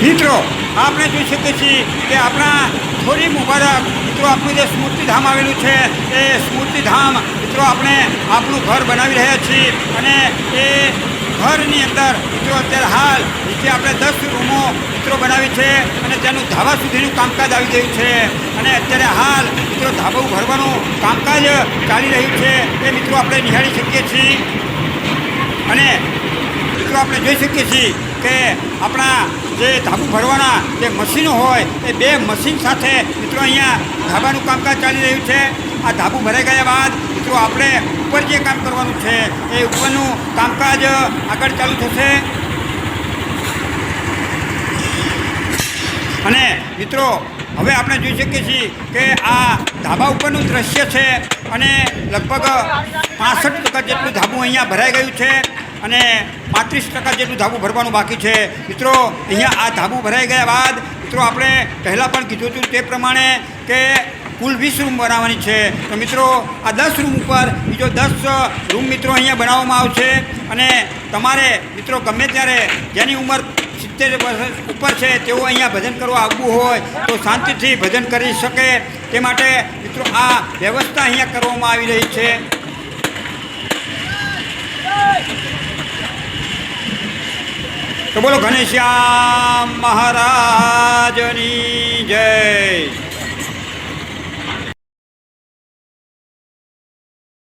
મિત્રો, આપણે જોઈ શકીએ છીએ કે આપણા થોડી મુબારક મિત્રો આપણું જે સ્મૃતિધામ આવેલું છે, એ સ્મૃતિધામ મિત્રો આપણે આપણું ઘર બનાવી રહ્યા છીએ અને એ ઘરની અંદર મિત્રો અત્યારે હાલ નીચે આપણે દસ રૂમો મિત્રો બનાવી છે અને તેનું ધાબા સુધીનું કામકાજ આવી ગયું છે. અને અત્યારે હાલ મિત્રો ધાબા ભરવાનું કામકાજ ચાલી રહ્યું છે, એ મિત્રો આપણે નિહાળી શકીએ છીએ. અને મિત્રો આપણે જોઈ શકીએ છીએ કે આપણા જે ધાબુ ભરવાના જે મશીનો હોય, એ બે મશીન સાથે મિત્રો અહીંયા ધાબાનું કામકાજ ચાલી રહ્યું છે. આ ધાબુ ભરાઈ ગયા બાદ મિત્રો આપણે ઉપર જે કામ કરવાનું છે, એ ઉપરનું કામકાજ આગળ ચાલુ થશે. અને મિત્રો, હવે આપણે જોઈ શકીએ છીએ કે આ ધાબા ઉપરનું દ્રશ્ય છે અને લગભગ પાસઠ ટકા જેટલું ધાબું અહીંયા ભરાઈ ગયું છે. અને પાંત્રીસ ટકા જેટલું ધાબું ભરવાનું બાકી છે. મિત્રો, અહીંયા આ ધાબું ભરાઈ ગયા બાદ, મિત્રો, આપણે પહેલાં પણ કીધું હતું તે પ્રમાણે કે કુલ વીસ રૂમ બનાવવાની છે. તો મિત્રો, આ દસ રૂમ ઉપર બીજો દસ રૂમ મિત્રો અહીંયા બનાવવામાં આવશે. અને તમારે, મિત્રો, ગમે ત્યારે જેની ઉંમર સિત્તેર વર્ષ ઉપર છે, તેઓ અહીંયા ભજન કરવા આવવું હોય, તો શાંતિથી ભજન કરી શકે. તે માટે, મિત્રો, આ વ્યવસ્થા અહીંયા કરવામાં આવી રહી છે. તો બોલો ઘનશ્યામ મહારાજની જય.